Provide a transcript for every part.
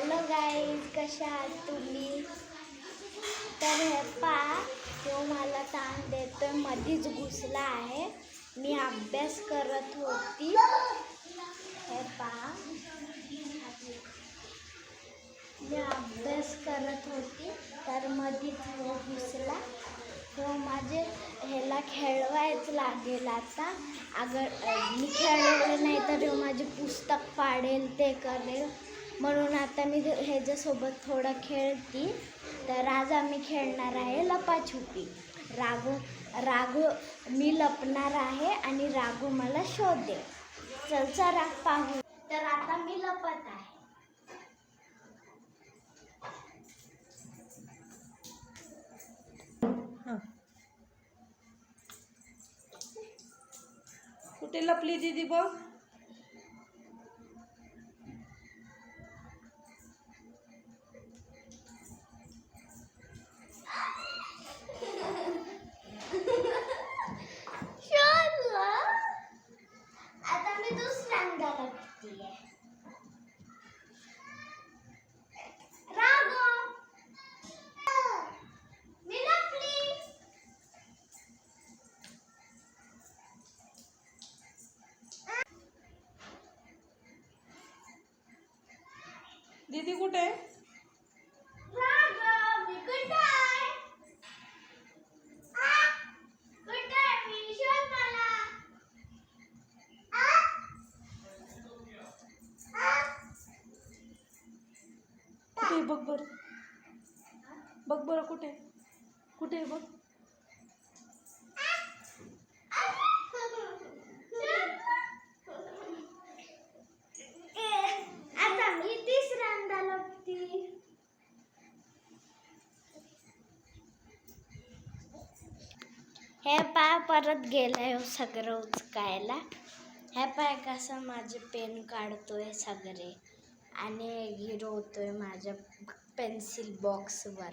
Hello guys कशा आहात तुम्ही? तर हे पा तो मला ताण देतोय मधीच घुसला आहे. मी अभ्यास करत होती. हे पा. मी अभ्यास करत होती तर मधीच हो घुसला. तो माझे ह्याला खेळवायच लागेल आता. अगर मी खेळवलं नाही तर माझे पुस्तक पाडेल ते करेल. म्हणून आता मी ह्याच्यासोबत थोडं खेळती. तर आज आम्ही खेळणार आहे लपाछुपी. राघू राघू मी लपणार आहे आणि राघू मला शोधेल चल चला पाहू. तर आता मी लपत आहे. हां. कुठे लपली दीदी बघ? दीदी कुठे? आहे? बघ बरं. बघ बरं कुठे कुठे आहे बघ आता मी तिसऱ्यांदा लपती हे पाय परत गेलाय हो सगळं उचकायला. हे पाय कसं माझे पेन काढतोय सगळे आणि गिरवतोय माझ्या पेन्सिल बॉक्सवर.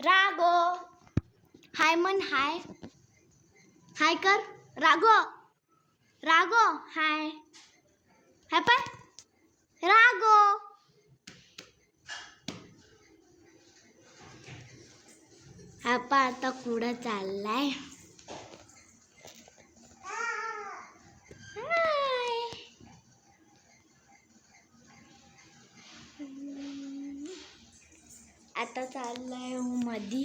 रागो हाय मन हाय. हाय कर. रागो रागो हाय. हाय पाय. रागो हा पा आता कुठं चाललाय? आता चाललाय हो मधी.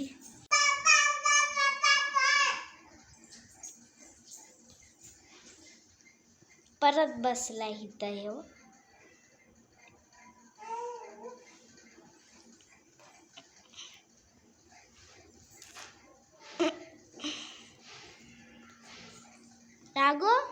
परत बसलाय इथं हो रागो